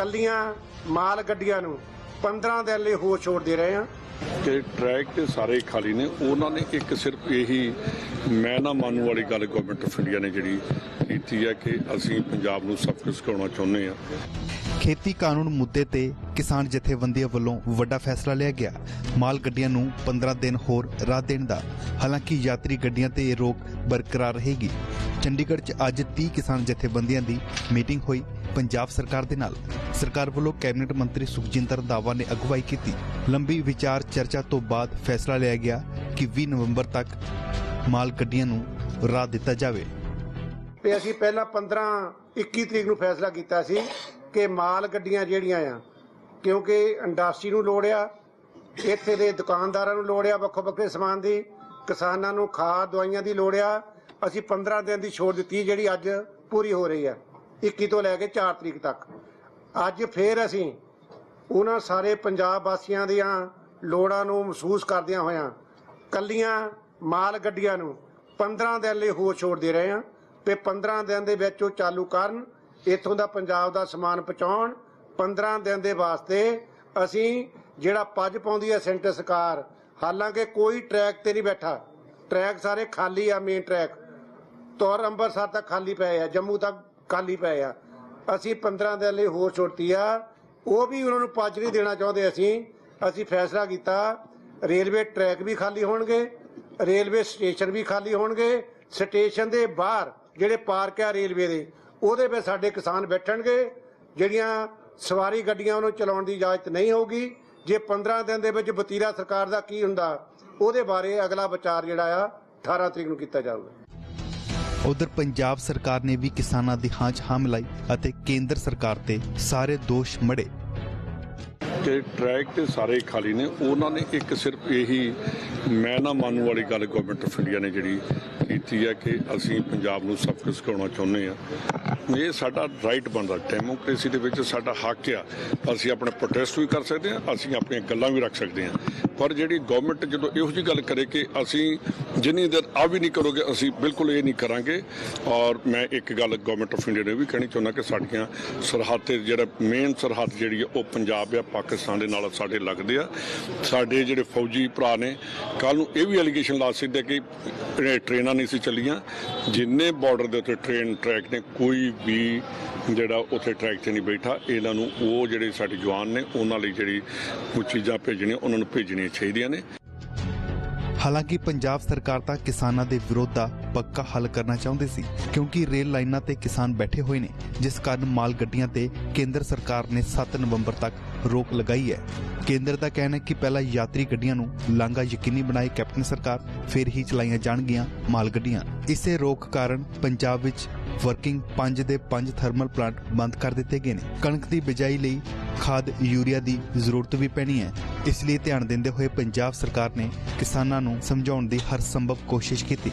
ਕੱਲੀਆਂ ਮਾਲ ਗੱਡੀਆਂ ਨੂੰ 15 ਦਿਨ ਲਈ ਹੋਰ ਛੋੜ ਦੇ ਰਹੇ ਹਾਂ ਕਿ ਟਰੈਕ ਤੇ ਸਾਰੇ ਖਾਲੀ ਨੇ ਉਹਨਾਂ ਨੇ ਇੱਕ ਸਿਰਫ ਇਹੀ ਮੈਂ ਨਾ ਮੰਨੂ ਵਾਲੀ ਗੱਲ ਗਵਰਨਮੈਂਟ ਆਫ ਇੰਡੀਆ ਨੇ ਜਿਹੜੀ ਕੀਤੀ ਹੈ ਕਿ ਅਸੀਂ ਪੰਜਾਬ ਨੂੰ ਸਬਕ ਸਿਖਾਉਣਾ ਚਾਹੁੰਦੇ ਹਾਂ। ਖੇਤੀ ਕਾਨੂੰਨ ਮੁੱਦੇ ਤੇ ਕਿਸਾਨ ਜਥੇਬੰਦੀਆਂ ਵੱਲੋਂ ਵੱਡਾ ਫੈਸਲਾ ਲਿਆ ਗਿਆ। ਮਾਲ ਗੱਡੀਆਂ ਨੂੰ 15 ਦਿਨ ਹੋਰ ਰਾਹ ਦੇਣ ਦਾ। ਹਾਲਾਂਕਿ ਯਾਤਰੀ ਗੱਡੀਆਂ ਤੇ ਇਹ ਰੋਕ ਬਰਕਰਾਰ ਰਹੇਗੀ। ਚੰਡੀਗੜ੍ਹ 'ਚ ਅੱਜ 30 ਕਿਸਾਨ ਜਥੇਬੰਦੀਆਂ ਦੀ ਮੀਟਿੰਗ ਹੋਈ। ਪੰਜਾਬ ਸਰਕਾਰ ਦੇ ਨਾਲ ਸਰਕਾਰ ਵੱਲੋਂ ਕੈਬਨਿਟ ਮੰਤਰੀ ਸੁਖਜਿੰਦਰ ਰੰਧਾਵਾ ਨੇ ਅਗਵਾਈ ਕੀਤੀ। ਲੰਬੀ ਵਿਚਾਰ ਚਰਚਾ ਤੋਂ ਬਾਅਦ ਫੈਸਲਾ ਲਿਆ ਗਿਆ ਕਿ 20 ਨਵੰਬਰ ਤੱਕ ਮਾਲ ਗੱਡੀਆਂ ਨੂੰ ਰਾਹ ਦਿੱਤਾ ਜਾਵੇ। ਤੇ ਅਸੀਂ ਪਹਿਲਾਂ 15 21 ਤਰੀਕ ਨੂੰ ਫੈਸਲਾ ਕੀਤਾ ਸੀ ਕਿ ਮਾਲ ਗੱਡੀਆਂ ਜਿਹੜੀਆਂ ਆ, ਕਿਉਂਕਿ ਇੰਡਸਟਰੀ ਨੂੰ ਲੋੜ ਆ, ਇੱਥੇ ਦੇ ਦੁਕਾਨਦਾਰਾਂ ਨੂੰ ਲੋੜ ਆ ਵੱਖੋ ਵੱਖਰੇ ਸਮਾਨ ਦੀ, ਕਿਸਾਨਾਂ ਨੂੰ ਖਾਦ, ਦਵਾਈਆਂ ਦੀ ਲੋੜ ਆ। ਅਸੀਂ 15 ਦਿਨ ਦੀ ਛੋਟ ਦਿੱਤੀ ਜਿਹੜੀ ਅੱਜ ਪੂਰੀ ਹੋ ਰਹੀ ਆ। 21 ਤੋਂ ਲੈ ਕੇ 4 ਤਰੀਕ ਤੱਕ। ਅੱਜ ਫੇਰ ਅਸੀਂ ਉਹਨਾਂ ਸਾਰੇ ਪੰਜਾਬ ਵਾਸੀਆਂ ਦੀਆਂ ਲੋੜਾਂ ਨੂੰ ਮਹਿਸੂਸ ਕਰਦਿਆਂ ਹੋਇਆਂ ਕੱਲੀਆਂ ਮਾਲ ਗੱਡੀਆਂ ਨੂੰ 15 ਦਿਨ ਲਈ ਹੋਰ ਛੋੜ ਦੇ ਰਹੇ ਹਾਂ ਤੇ 15 ਦਿਨ ਦੇ ਵਿੱਚ ਉਹ ਚਾਲੂ ਕਰਨ, ਇੱਥੋਂ ਦਾ ਪੰਜਾਬ ਦਾ ਸਮਾਨ ਪਹੁੰਚਾਉਣ 15 ਦਿਨ ਦੇ ਵਾਸਤੇ ਅਸੀਂ ਜਿਹੜਾ ਪੱਜ ਪਾਉਂਦੀ ਹੈ ਸੈਂਟਰ ਸਰਕਾਰ, ਹਾਲਾਂਕਿ ਕੋਈ ਟਰੈਕ ਤੇ ਨਹੀਂ ਬੈਠਾ। ਟਰੈਕ ਸਾਰੇ ਖਾਲੀ ਆ ਮੇਨ ਟਰੈਕ। ਤੌਰ ਅੰਮ੍ਰਿਤਸਰ ਤੱਕ ਖਾਲੀ ਪਏ ਆ, ਜੰਮੂ ਤੱਕ ਖਾਲੀ ਪਏ ਆ। ਅਸੀਂ 15 ਦਿਨ ਲਈ ਹੋਰ ਛੋਟੀ ਆ। ਉਹ ਵੀ ਉਹਨਾਂ ਨੂੰ ਪੰਜ ਨਹੀਂ ਦੇਣਾ ਚਾਹੁੰਦੇ ਅਸੀਂ। ਅਸੀਂ ਫੈਸਲਾ ਕੀਤਾ, ਰੇਲਵੇ ਟਰੈਕ ਵੀ ਖਾਲੀ ਹੋਣਗੇ, ਰੇਲਵੇ ਸਟੇਸ਼ਨ ਵੀ ਖਾਲੀ ਹੋਣਗੇ। ਸਟੇਸ਼ਨ ਦੇ ਬਾਹਰ ਜਿਹੜੇ ਪਾਰਕ ਆ ਰੇਲਵੇ ਦੇ, ਉਹਦੇ ਵਿੱਚ ਸਾਡੇ ਕਿਸਾਨ ਬੈਠਣਗੇ। ਜਿਹੜੀਆਂ ਸਵਾਰੀ ਗੱਡੀਆਂ ਉਹਨੂੰ ਚਲਾਉਣ ਦੀ ਇਜਾਜ਼ਤ ਨਹੀਂ ਹੋਊਗੀ। ਜੇ 15 ਦਿਨ ਦੇ ਵਿੱਚ ਬਤੀਰਾ ਸਰਕਾਰ ਦਾ ਕੀ ਹੁੰਦਾ, ਉਹਦੇ ਬਾਰੇ ਅਗਲਾ ਵਿਚਾਰ ਜਿਹੜਾ ਆ 18 ਤਰੀਕ ਨੂੰ ਕੀਤਾ ਜਾਊਗਾ। ਉਧਰ ਪੰਜਾਬ ਸਰਕਾਰ ਨੇ ਵੀ ਕਿਸਾਨਾਂ ਦੀ ਹਾਂ 'ਚ ਹਾਂ ਮਿਲਾਈ ਅਤੇ ਕੇਂਦਰ ਸਰਕਾਰ ਤੇ ਸਾਰੇ ਦੋਸ਼ ਮੜੇ। ਕਿ ਟਰੈਕ ਤੇ ਸਾਰੇ ਖਾਲੀ ਨੇ, ਉਹਨਾਂ ਨੇ ਇੱਕ ਸਿਰਫ ਇਹੀ ਮੈਂ ਨਾ ਮੰਨੂ ਵਾਲੀ ਗੱਲ ਗਵਰਨਮੈਂਟ ਆਫ ਇੰਡੀਆ ਨੇ ਜਿਹੜੀ ਕੀਤੀ ਹੈ ਕਿ ਅਸੀਂ ਪੰਜਾਬ ਨੂੰ ਸਭ ਸਬਕ ਸਿਖਾਉਣਾ ਚਾਹੁੰਦੇ ਹਾਂ। ਇਹ ਸਾਡਾ ਰਾਈਟ ਬਣਦਾ। ਡੈਮੋਕ੍ਰੇਸੀ ਦੇ ਵਿੱਚ ਸਾਡਾ ਹੱਕ ਆ। ਅਸੀਂ ਆਪਣੇ ਪ੍ਰੋਟੈਸਟ ਵੀ ਕਰ ਸਕਦੇ ਹਾਂ, ਅਸੀਂ ਆਪਣੀਆਂ ਗੱਲਾਂ ਵੀ ਰੱਖ ਸਕਦੇ ਹਾਂ। ਪਰ ਜਿਹੜੀ ਗਵਰਨਮੈਂਟ ਜਦੋਂ ਇਹੋ ਜਿਹੀ ਗੱਲ ਕਰੇ ਕਿ ਅਸੀਂ ਜਿੰਨੀ ਦੇਰ ਆ ਵੀ ਨਹੀਂ ਕਰੋਗੇ, ਅਸੀਂ ਬਿਲਕੁਲ ਇਹ ਨਹੀਂ ਕਰਾਂਗੇ। ਔਰ ਮੈਂ ਇੱਕ ਗੱਲ ਗਵਰਨਮੈਂਟ ਆਫ ਇੰਡੀਆ ਨੂੰ ਵੀ ਕਹਿਣੀ ਚਾਹੁੰਦਾ ਕਿ ਸਾਡੀਆਂ ਸਰਹੱਦ ਤੇ ਜਿਹੜਾ ਮੇਨ ਸਰਹੱਦ ਜਿਹੜੀ ਆ, ਉਹ ਪੰਜਾਬ ਆ, ਪਾਕਿਸਤਾਨ ਦੇ ਨਾਲ ਸਾਡੇ ਲੱਗਦੇ ਆ। ਸਾਡੇ ਜਿਹੜੇ ਫੌਜੀ ਭਰਾ ਨੇ ਕੱਲ ਨੂੰ ਇਹ ਵੀ ਐਲੀਗੇਸ਼ਨ ਲਾ ਸਕਦੇ ਕਿ ਇਹ ਟ੍ਰੇਨਾਂ ਨਹੀਂ ਸੀ ਚੱਲੀਆਂ। ਜਿੰਨੇ ਬਾਰਡਰ ਦੇ ਉੱਤੇ ਟ੍ਰੇਨ ਟਰੈਕ ਨੇ, ਕੋਈ ਵੀ ਜਿਹੜਾ ਉੱਥੇ ਟਰੈਕ ਤੇ ਨਹੀਂ ਬੈਠਾ, ਇਹਨਾਂ ਨੂੰ ਉਹ ਜਿਹੜੇ ਸਾਡੇ ਜਵਾਨ ਨੇ, ਉਹਨਾਂ ਲਈ ਜਿਹੜੀ ਉਹ ਚੀਜ਼ਾਂ ਭੇਜਣੀਆਂ, ਉਹਨਾਂ ਨੂੰ ਭੇਜਣੀਆਂ ਚਾਹੀਦੀਆਂ ਨੇ। ਹਾਲਾਂਕਿ ਪੰਜਾਬ ਸਰਕਾਰ ਤਾਂ ਕਿਸਾਨਾਂ ਦੇ ਵਿਰੋਧ ਦਾ ਪੱਕਾ ਹੱਲ ਕਰਨਾ ਚਾਹੁੰਦੇ ਸੀ, ਕਿਉਂਕਿ ਰੇਲ ਲਾਈਨਾਂ ਤੇ ਕਿਸਾਨ ਬੈਠੇ ਹੋਏ ਨੇ, ਜਿਸ ਕਾਰਨ ਮਾਲ ਗੱਡੀਆਂ ਤੇ ਕੇਂਦਰ ਸਰਕਾਰ ਨੇ 7 ਨਵੰਬਰ ਤੱਕ ਰੋਕ ਲਗਾਈ ਹੈ। ਕੇਂਦਰ ਦਾ ਕਹਿਣਾ ਹੈ ਕਿ ਪਹਿਲਾਂ ਯਾਤਰੀ ਗੱਡੀਆਂ ਨੂੰ ਲਾਂਘਾ ਯਕੀਨੀ ਬਣਾਏ ਕੈਪਟਨ ਸਰਕਾਰ, ਫਿਰ ਹੀ ਚਲਾਈਆਂ ਜਾਣਗੀਆਂ ਮਾਲ ਗੱਡੀਆਂ। ਇਸੇ ਰੋਕ ਕਾਰਨ ਪੰਜਾਬ ਵਿੱਚ ਵਰਕਿੰਗ 5 ਦੇ 5 ਥਰਮਲ ਪਲਾਂਟ ਬੰਦ ਕਰ ਦਿੱਤੇ ਗਏ ਨੇ। ਕਣਕ ਦੀ ਬਿਜਾਈ ਲਈ ਖਾਦ ਯੂਰੀਆ ਦੀ ਜ਼ਰੂਰਤ ਵੀ ਪੈਣੀ ਹੈ। ਇਸ ਲਈ ਧਿਆਨ ਦਿੰਦੇ ਹੋਏ ਪੰਜਾਬ ਸਰਕਾਰ ਨੇ ਕਿਸਾਨਾਂ ਨੂੰ ਸਮਝਾਉਣ ਦੀ ਹਰ ਸੰਭਵ ਕੋਸ਼ਿਸ਼ ਕੀਤੀ।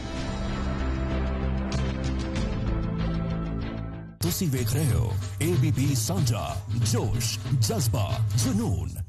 ਤੁਸੀਂ ਵੇਖ ਰਹੇ ਹੋ ABP ਸਾਂਝਾ ਜੋਸ਼, ਜਜ਼ਬਾ, ਜਨੂਨ।